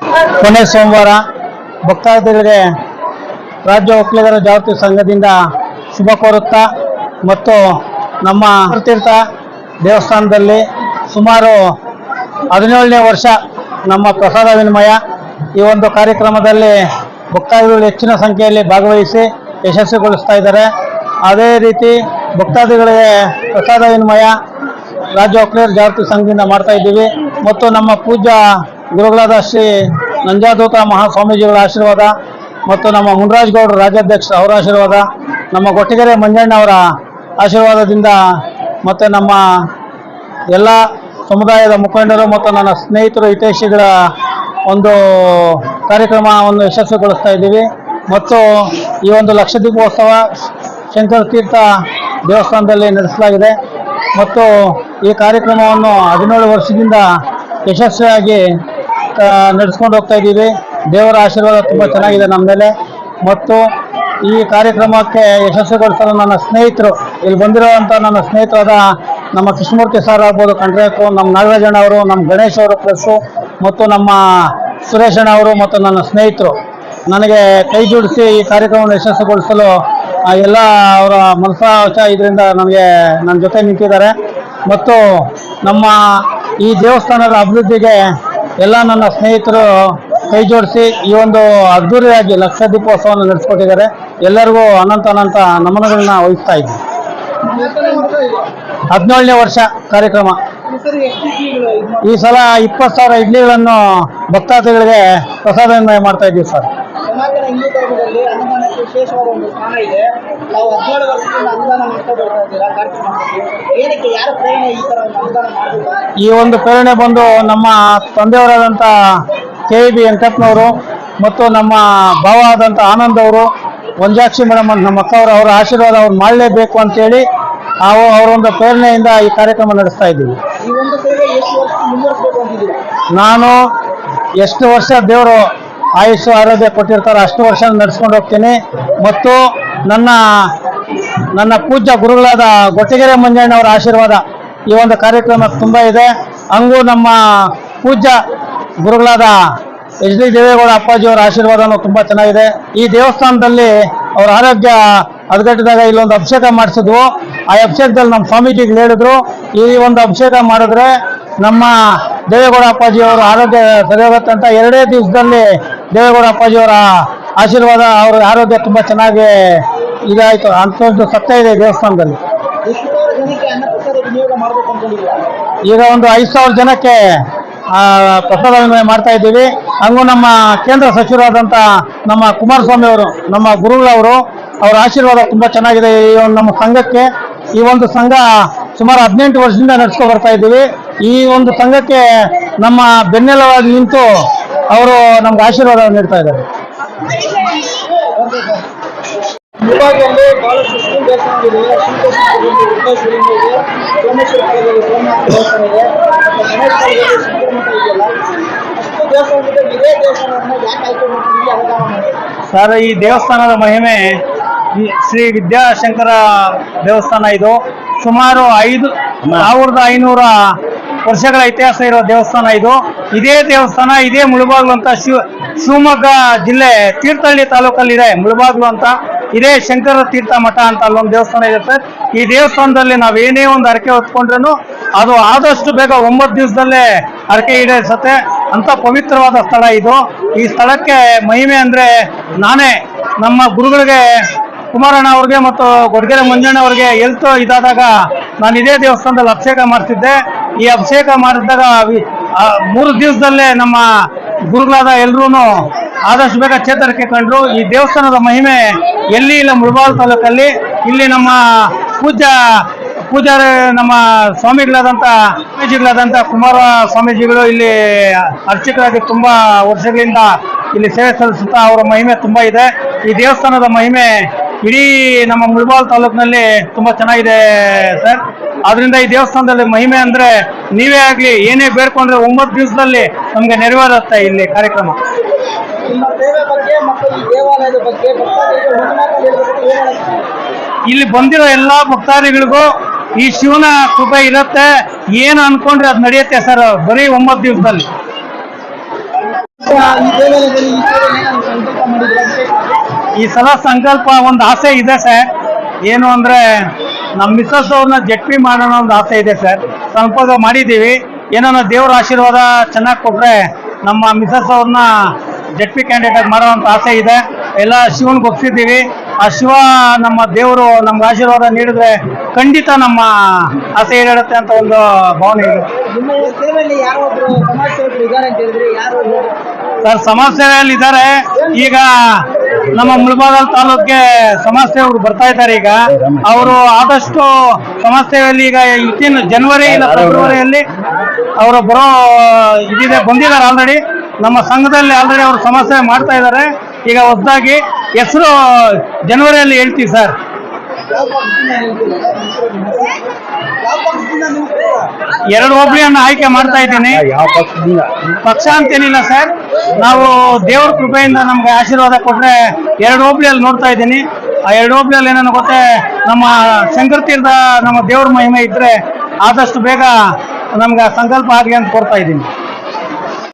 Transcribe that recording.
ಕೊನೆ ಸೋಮವಾರ ಭಕ್ತಾದಿಗಳಿಗೆ ರಾಜ್ಯ ಒಕ್ಕಲಿಗರ ಜಾಗೃತಿ ಸಂಘದಿಂದ ಶುಭ ಕೋರುತ್ತಾ ಮತ್ತು ನಮ್ಮ ತೀರ್ಥ ದೇವಸ್ಥಾನದಲ್ಲಿ ಸುಮಾರು ಹದಿನೇಳನೇ ವರ್ಷ ನಮ್ಮ ಪ್ರಸಾದ ವಿನಿಮಯ ಈ ಒಂದು ಕಾರ್ಯಕ್ರಮದಲ್ಲಿ ಭಕ್ತಾದಿಗಳು ಹೆಚ್ಚಿನ ಸಂಖ್ಯೆಯಲ್ಲಿ ಭಾಗವಹಿಸಿ ಯಶಸ್ವಿಗೊಳಿಸ್ತಾ ಇದ್ದಾರೆ. ಅದೇ ರೀತಿ ಭಕ್ತಾದಿಗಳಿಗೆ ಪ್ರಸಾದ ವಿನಿಮಯ ರಾಜ್ಯ ಒಕ್ಕಲಿಗರ ಜಾಗೃತಿ ಸಂಘದಿಂದ ಮಾಡ್ತಾ ಇದ್ದೀವಿ. ಮತ್ತು ನಮ್ಮ ಪೂಜ್ಯ ಗುರುಗಳಾದ ಶ್ರೀ ನಂಜಾದೂತ ಮಹಾಸ್ವಾಮೀಜಿಗಳ ಆಶೀರ್ವಾದ ಮತ್ತು ನಮ್ಮ ಮುನ್ರಾಜ್ ಗೌಡ್ರ ರಾಜ್ಯಾಧ್ಯಕ್ಷ ಅವರ ಆಶೀರ್ವಾದ, ನಮ್ಮ ಕೊಟ್ಟಿಗೆರೆ ಮಂಜಣ್ಣ ಅವರ ಆಶೀರ್ವಾದದಿಂದ ಮತ್ತು ನಮ್ಮ ಎಲ್ಲ ಸಮುದಾಯದ ಮುಖಂಡರು ಮತ್ತು ನನ್ನ ಸ್ನೇಹಿತರು ಹಿತೈಷಿಗಳ ಒಂದು ಕಾರ್ಯಕ್ರಮವನ್ನು ಯಶಸ್ವಿಗೊಳಿಸ್ತಾ ಇದ್ದೀವಿ. ಮತ್ತು ಈ ಒಂದು ಲಕ್ಷ ದೀಪೋತ್ಸವ ಶಂಕರ ತೀರ್ಥ ದೇವಸ್ಥಾನದಲ್ಲಿ ನಡೆಸಲಾಗಿದೆ. ಮತ್ತು ಈ ಕಾರ್ಯಕ್ರಮವನ್ನು ಹದಿನೇಳು ವರ್ಷದಿಂದ ಯಶಸ್ವಿಯಾಗಿ ನಡೆಸ್ಕೊಂಡು ಹೋಗ್ತಾ ಇದ್ದೀವಿ. ದೇವರ ಆಶೀರ್ವಾದ ತುಂಬ ಚೆನ್ನಾಗಿದೆ ನಮ್ಮ ಮೇಲೆ. ಮತ್ತು ಈ ಕಾರ್ಯಕ್ರಮಕ್ಕೆ ಯಶಸ್ವಿಗೊಳಿಸಲು ನನ್ನ ಸ್ನೇಹಿತರು, ಇಲ್ಲಿ ಬಂದಿರುವಂಥ ನನ್ನ ಸ್ನೇಹಿತರಾದ ನಮ್ಮ ಕೃಷ್ಣಮೂರ್ತಿ ಸರ್ ಆಗ್ಬೋದು ಕಂಡ್ರೇಕು ನಮ್ಮ ನಾಗರಾಜಣ್ಣ ಅವರು, ನಮ್ಮ ಗಣೇಶ್ ಅವರು ಪ್ಲಸ್ಸು ಮತ್ತು ನಮ್ಮ ಸುರೇಶಣ್ಣ ಅವರು ಮತ್ತು ನನ್ನ ಸ್ನೇಹಿತರು. ನನಗೆ ಕೈ ಜೋಡಿಸಿ ಈ ಕಾರ್ಯಕ್ರಮವನ್ನು ಯಶಸ್ವಿಗೊಳಿಸಲು ಎಲ್ಲ ಅವರ ಮನಸಾಚ ಇದರಿಂದ ನನಗೆ ನನ್ನ ಜೊತೆ ನಿಂತಿದ್ದಾರೆ. ಮತ್ತು ನಮ್ಮ ಈ ದೇವಸ್ಥಾನದ ಅಭಿವೃದ್ಧಿಗೆ ಎಲ್ಲ ನನ್ನ ಸ್ನೇಹಿತರು ಕೈ ಜೋಡಿಸಿ ಈ ಒಂದು ಅದ್ಧೂರಿಯಾಗಿ ಲಕ್ಷ ದೀಪೋತ್ಸವವನ್ನು ನಡೆಸ್ಕೊಟ್ಟಿದ್ದಾರೆ. ಎಲ್ಲರಿಗೂ ಅನಂತ ಅನಂತ ನಮನಗಳನ್ನ ವಹಿಸ್ತಾ ಇದ್ದೀನಿ. ಹದಿನೇಳನೇ ವರ್ಷ ಕಾರ್ಯಕ್ರಮ. ಈ ಸಲ ಇಪ್ಪತ್ತು ಸಾವಿರ ಇಡ್ಲಿಗಳನ್ನು ಭಕ್ತಾದಿಗಳಿಗೆ ಪ್ರಸಾದ ಮಾಡ್ತಾ ಇದ್ದೀವಿ ಸರ್. ಸನಾತನ ಹಿಂದೂ ಧರ್ಮದಲ್ಲಿ ಅನ್ನದಾನಕ್ಕೆ ವಿಶೇಷವಾದ ಒಂದು ಸ್ಥಾನ ಇದೆ. ನಾವು ಹದಿನೇಳು ವರ್ಷದಿಂದ ಅನುದಾನ ಮಾಡ್ತಾ ಬರ್ತಾ ಇದ್ದೀರಾ ಏನಕ್ಕೆ ಯಾರ ಪ್ರೇರಣೆ ಈ ತರ ಒಂದು ಅನುದಾನ ಮಾಡಬೇಕು? ಈ ಒಂದು ಪ್ರೇರಣೆ ಬಂದು ನಮ್ಮ ತಂದೆಯವರಾದಂಥ ಕೆ ಬಿ ವೆಂಕಟ್ನವರು ಮತ್ತು ನಮ್ಮ ಭಾವ ಆದಂಥ ಆನಂದ್ ಅವರು ವಂಜಾಕ್ಷಿ ಮೇಡಮ್ ಅಂತ ನಮ್ಮ ಅಕ್ಕವರು ಅವರ ಆಶೀರ್ವಾದ ಅವ್ರು ಮಾಡಲೇಬೇಕು ಅಂತೇಳಿ ನಾವು ಅವರೊಂದು ಪ್ರೇರಣೆಯಿಂದ ಈ ಕಾರ್ಯಕ್ರಮ ನಡೆಸ್ತಾ ಇದ್ದೀವಿ. ನಾನು ಎಷ್ಟು ವರ್ಷ ದೇವರು ಆಯುಷು ಆರೋಗ್ಯ ಕೊಟ್ಟಿರ್ತಾರೆ, ಅಷ್ಟು ವರ್ಷ ನಡೆಸ್ಕೊಂಡು ಹೋಗ್ತೀನಿ. ಮತ್ತು ನನ್ನ ನನ್ನ ಪೂಜ್ಯ ಗುರುಗಳಾದ ಗೊಟ್ಟಿಗೆರೆ ಮಂಜಣ್ಣವರ ಆಶೀರ್ವಾದ ಈ ಒಂದು ಕಾರ್ಯಕ್ರಮ ತುಂಬ ಇದೆ. ಹಂಗೂ ನಮ್ಮ ಪೂಜ್ಯ ಗುರುಗಳಾದ ಎಚ್ ಡಿ ದೇವೇಗೌಡ ಅಪ್ಪಾಜಿಯವರ ಆಶೀರ್ವಾದನೂ ತುಂಬ ಚೆನ್ನಾಗಿದೆ. ಈ ದೇವಸ್ಥಾನದಲ್ಲಿ ಅವರ ಆರೋಗ್ಯ ಹದಗೆಟ್ಟಿದಾಗ ಇಲ್ಲೊಂದು ಅಭಿಷೇಕ ಮಾಡಿಸಿದ್ವು. ಆ ಅಭಿಷೇಕದಲ್ಲಿ ನಮ್ಮ ಸ್ವಾಮೀಜಿಗಳು ಹೇಳಿದ್ರು, ಈ ಒಂದು ಅಭಿಷೇಕ ಮಾಡಿದ್ರೆ ನಮ್ಮ ದೇವೇಗೌಡ ಅಪ್ಪಾಜಿಯವರು ಆರೋಗ್ಯ ಸರಿ ಅಂತ. ಎರಡೇ ದಿವಸದಲ್ಲಿ ದೇವೇಗೌಡ ಅಪ್ಪಾಜಿಯವರ ಆಶೀರ್ವಾದ, ಅವರ ಆರೋಗ್ಯ ತುಂಬ ಚೆನ್ನಾಗಿ ಇದಾಯಿತು. ಅಂಥದ್ದು ಸತ್ಯ ಇದೆ ದೇವಸ್ಥಾನದಲ್ಲಿ. ಈಗ ಒಂದು ಐದು ಸಾವಿರ ಜನಕ್ಕೆ ಪ್ರಸಾದ ವಿನಿಮಯ ಮಾಡ್ತಾ ಇದ್ದೀವಿ. ಹಂಗೂ ನಮ್ಮ ಕೇಂದ್ರ ಸಚಿವರಾದಂಥ ನಮ್ಮ ಕುಮಾರಸ್ವಾಮಿ ಅವರು, ನಮ್ಮ ಗುರುಗಳವರು ಅವರ ಆಶೀರ್ವಾದ ತುಂಬ ಚೆನ್ನಾಗಿದೆ. ಈ ಒಂದು ನಮ್ಮ ಸಂಘಕ್ಕೆ, ಈ ಒಂದು ಸಂಘ ಸುಮಾರು ಹದಿನೆಂಟು ವರ್ಷದಿಂದ ನಡೆಸ್ಕೊ ಬರ್ತಾ ಇದ್ದೀವಿ. ಈ ಒಂದು ಸಂಘಕ್ಕೆ ನಮ್ಮ ಬೆನ್ನೆಲವಾಗಿ ನಿಂತು ಅವರು ನಮ್ಗೆ ಆಶೀರ್ವಾದ ನೀಡ್ತಾ ಇದ್ದಾರೆ. ಸರ್ ಈ ದೇವಸ್ಥಾನದ ಮಹಿಮೆ ಶ್ರೀ ವಿದ್ಯಾಶಂಕರ ದೇವಸ್ಥಾನ ಇದು. ಸುಮಾರು ಐದು ಸಾವಿರದ ಐನೂರ ವರ್ಷಗಳ ಇತಿಹಾಸ ಇರೋ ದೇವಸ್ಥಾನ ಇದು. ಇದೇ ದೇವಸ್ಥಾನ, ಇದೇ ಮುಳುಬಾಗ್ಲು ಅಂತ ಶಿವ, ಶಿವಮೊಗ್ಗ ಜಿಲ್ಲೆ ತೀರ್ಥಹಳ್ಳಿ ತಾಲೂಕಲ್ಲಿದೆ ಮುಳುಬಾಗ್ಲು ಅಂತ. ಇದೇ ಶಂಕರ ತೀರ್ಥ ಮಠ ಅಂತ ಅಲ್ಲೊಂದು ದೇವಸ್ಥಾನ ಇದೆ ಸರ್ ಈ ದೇವಸ್ಥಾನದಲ್ಲಿ ನಾವು ಏನೇ ಒಂದು ಅರಕೆ ಹೊತ್ಕೊಂಡ್ರೂ ಅದು ಆದಷ್ಟು ಬೇಗ ಒಂಬತ್ತು ದಿವಸದಲ್ಲೇ ಅರಕೆ ಈಡೇರಿಸುತ್ತೆ. ಅಂತ ಪವಿತ್ರವಾದ ಸ್ಥಳ ಇದು. ಈ ಸ್ಥಳಕ್ಕೆ ಮಹಿಮೆ ಅಂದ್ರೆ ನಾನೇ. ನಮ್ಮ ಗುರುಗಳಿಗೆ ಕುಮಾರಣ್ಣ ಅವ್ರಿಗೆ ಮತ್ತು ಗೊಡ್ಗೆರೆ ಮಂಜಣ್ಣ ಅವ್ರಿಗೆ ಎಲ್ತು ಇದಾದಾಗ ನಾನು ಇದೇ ದೇವಸ್ಥಾನದಲ್ಲಿ ಅಭಿಷೇಕ ಮಾಡ್ತಿದ್ದೆ. ಈ ಅಭಿಷೇಕ ಮಾಡಿದಾಗ ಮೂರು ದಿವಸದಲ್ಲೇ ನಮ್ಮ ಗುರುಗಳಾದ ಎಲ್ಲರೂ ಆದಷ್ಟು ಬೇಗ ಚೇತರಿಕೆ ಕಂಡ್ರು. ಈ ದೇವಸ್ಥಾನದ ಮಹಿಮೆ ಎಲ್ಲಿ ಇಲ್ಲ ಮುಳಬಾಲ್ ತಾಲೂಕಲ್ಲಿ. ಇಲ್ಲಿ ನಮ್ಮ ಪೂಜಾ ಪೂಜಾರಿ ನಮ್ಮ ಸ್ವಾಮಿಗಳಾದಂಥ ಸ್ವಾಮೀಜಿಗಳಾದಂಥ ಕುಮಾರ ಸ್ವಾಮೀಜಿಗಳು ಇಲ್ಲಿ ಅರ್ಚಕರಾಗಿ ತುಂಬ ವರ್ಷಗಳಿಂದ ಇಲ್ಲಿ ಸೇವೆ ಸಲ್ಲಿಸುತ್ತಾ ಅವರ ಮಹಿಮೆ ತುಂಬ ಇದೆ. ಈ ದೇವಸ್ಥಾನದ ಮಹಿಮೆ ಇಡೀ ನಮ್ಮ ಮುಳಬಾಲ್ ತಾಲೂಕಿನಲ್ಲಿ ತುಂಬಾ ಚೆನ್ನಾಗಿದೆ ಸರ್ ಆದ್ರಿಂದ ಈ ದೇವಸ್ಥಾನದಲ್ಲಿ ಮಹಿಮೆ ಅಂದ್ರೆ ನೀವೇ ಆಗ್ಲಿ, ಏನೇ ಬೇಡ್ಕೊಂಡ್ರೆ ಒಂಬತ್ತು ದಿವಸದಲ್ಲಿ ನಮ್ಗೆ ನೆರವೇರುತ್ತೆ ಇಲ್ಲಿ ಕಾರ್ಯಕ್ರಮ. ಇಲ್ಲಿ ಬಂದಿರೋ ಎಲ್ಲಾ ಭಕ್ತಾದಿಗಳಿಗೂ ಈ ಶಿವನ ಕೃಪೆ ಇರುತ್ತೆ. ಏನು ಅನ್ಕೊಂಡ್ರೆ ಅದು ನಡೆಯುತ್ತೆ ಸರ್ ಬರೀ ಒಂಬತ್ತು ದಿವಸದಲ್ಲಿ. ಈ ಸಲ ಸಂಕಲ್ಪ ಒಂದು ಆಸೆ ಇದೆ ಸರ್. ಏನು ಅಂದ್ರೆ ನಮ್ಮ ಮಿಸ್ಸಸ್ ಅವ್ರನ್ನ ಜಟ್ಪಿ ಮಾಡೋಣ ಒಂದು ಆಸೆ ಇದೆ ಸರ್. ಸ್ವಲ್ಪ ಮಾಡಿದ್ದೀವಿ. ಏನೋ ದೇವ್ರ ಆಶೀರ್ವಾದ ಚೆನ್ನಾಗಿ ಕೊಟ್ರೆ ನಮ್ಮ ಮಿಸ್ಸಸ್ ಅವ್ರನ್ನ ಜಟ್ಪಿ ಕ್ಯಾಂಡಿಡೇಟ್ ಮಾಡೋ ಅಂತ ಆಸೆ ಇದೆ. ಎಲ್ಲ ಶಿವನ್ಗೆ ಒಪ್ಸಿದ್ದೀವಿ. ಆ ಶಿವ ನಮ್ಮ ದೇವರು ನಮ್ಗೆ ಆಶೀರ್ವಾದ ನೀಡಿದ್ರೆ ಖಂಡಿತ ನಮ್ಮ ಆಸೆ ಈಡೇರುತ್ತೆ ಅಂತ ಒಂದು ಭಾವನೆ ಇದೆ. ಸರ್ ಸಮಾಜ ಸೇವೆಯಲ್ಲಿ ಇದ್ದಾರೆ. ಈಗ ನಮ್ಮ ಮುಳಬಾಗಲ್ ತಾಲೂಕ್ಗೆ ಸಮಾಜ ಸೇವರು ಬರ್ತಾ ಇದ್ದಾರೆ ಈಗ. ಅವರು ಆದಷ್ಟು ಸಮಾಜ ಸೇವೆಯಲ್ಲಿ ಈಗ ಇತ್ತಿನ ಜನವರಿ ಇಲ್ಲ ಫೆಬ್ರವರಿಯಲ್ಲಿ ಅವರು ಬರೋ ಇದಿದೆ, ಬಂದಿದ್ದಾರೆ ಆಲ್ರೆಡಿ ನಮ್ಮ ಸಂಘದಲ್ಲಿ ಆಲ್ರೆಡಿ ಅವರು ಸಮಾಜ ಸೇವೆ ಮಾಡ್ತಾ ಇದ್ದಾರೆ. ಈಗ ಹೊಸದಾಗಿ ಹೆಸರು ಜನವರಿಯಲ್ಲಿ ಹೇಳ್ತೀವಿ ಸರ್. ಎರಡು ಹೋಬಳಿಯನ್ನು ಆಯ್ಕೆ ಮಾಡ್ತಾ ಇದ್ದೀನಿ. ಯಾವ ಪಕ್ಷದಿಂದ? ಪಕ್ಷ ಅಂತೇನಿಲ್ಲ ಸರ್. ನಾವು ದೇವ್ರ ಕೃಪೆಯಿಂದ ನಮ್ಗೆ ಆಶೀರ್ವಾದ ಕೊಟ್ರೆ ಎರಡು ಹೋಬಳಿಯಲ್ಲಿ ನೋಡ್ತಾ ಇದ್ದೀನಿ. ಆ ಎರಡು ಹೋಬಳಿಯಲ್ಲಿ ಏನೇನು ಗೊತ್ತೇ ನಮ್ಮ ಶಂಕರ ತೀರ್ಥ ನಮ್ಮ ದೇವ್ರ ಮಹಿಮೆ ಇದ್ರೆ ಆದಷ್ಟು ಬೇಗ ನಮ್ಗೆ ಸಂಕಲ್ಪ ಆಗಲಿ ಅಂತ ಕೊಡ್ತಾ ಇದ್ದೀನಿ.